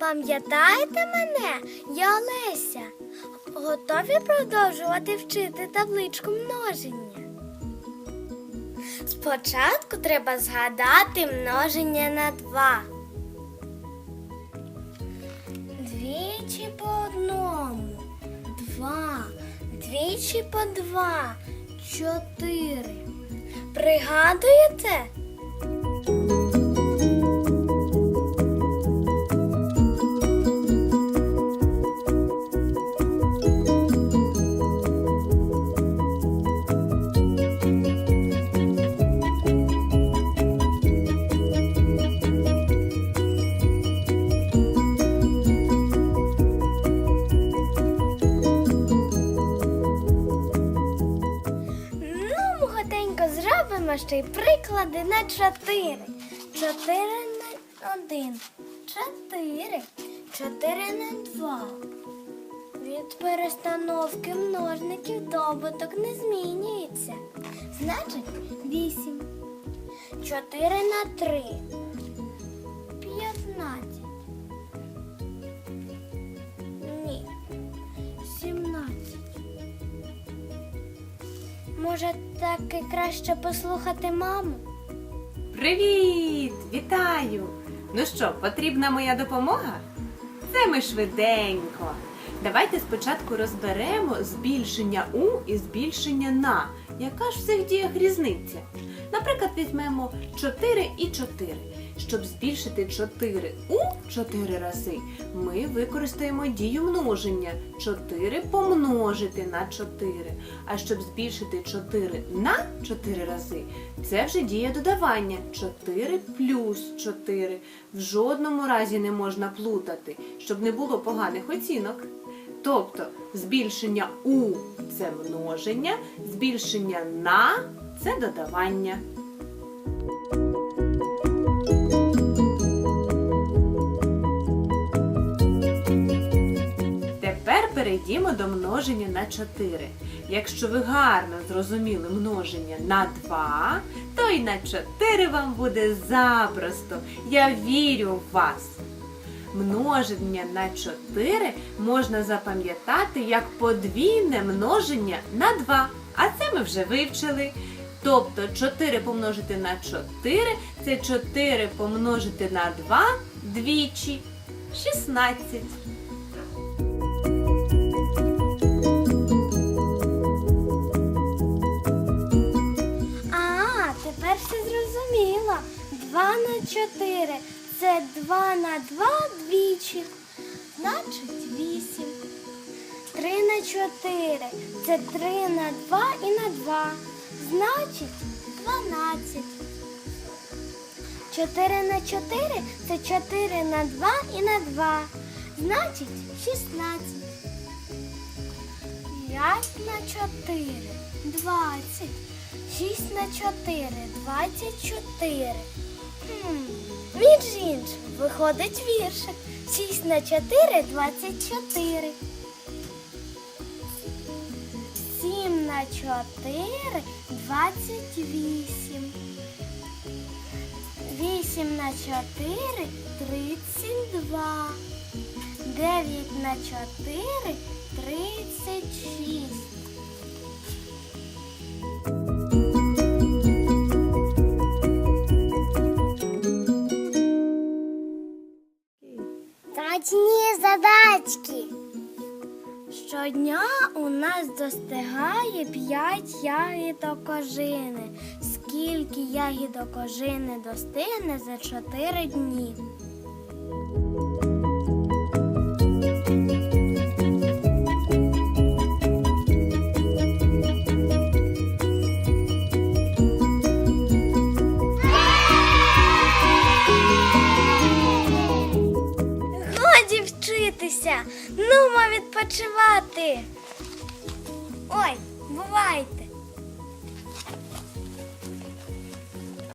Пам'ятаєте мене? Я Олеся. Готові продовжувати вчити табличку множення? Спочатку треба згадати множення на два. Двічі по одному. Два. Двічі по два. Чотири. Пригадуєте? Зробимо ще й приклади на чотири. Чотири на один. Чотири. Чотири на два. Від перестановки множників добуток не змінюється. Значить, вісім. Чотири на три. Може, таки краще послухати маму? Привіт! Вітаю! Ну що, потрібна моя допомога? Це ми швиденько. Давайте спочатку розберемо збільшення у і збільшення на. Яка ж в цих діях різниця? Наприклад, візьмемо 4 і 4. Щоб збільшити 4 у 4 рази, ми використаємо дію множення 4 помножити на 4. А щоб збільшити 4 на 4 рази, це вже дія додавання 4 плюс 4. В жодному разі не можна плутати, щоб не було поганих оцінок. Тобто збільшення у це множення, збільшення на це додавання. Тепер до множення на 4. Якщо ви гарно зрозуміли множення на 2, то й на 4 вам буде запросто. Я вірю в вас. Множення на 4 можна запам'ятати як подвійне множення на 2. А це ми вже вивчили. Тобто 4 помножити на 4 це 4 помножити на 2 двічі 16. Тепер все зрозуміло. 2 на 4 це 2 на 2 двічі. Значить 8. 3 на 4 це 3 на 2 і на 2. Значить 12. 4 на 4 це 4 на 2 і на 2. Значить 16. 5 на 4 20. 6 на 4 24. Хм, між іншим, виходить віршик. 6 на 4 24. 7 на 4 28. 8 на 4 32. 9 на 4 36. Щодня у нас достигає п'ять ягідокожини. Скільки ягідокожини достигне за чотири дні? Нумо відпочивати. Ой, бувайте.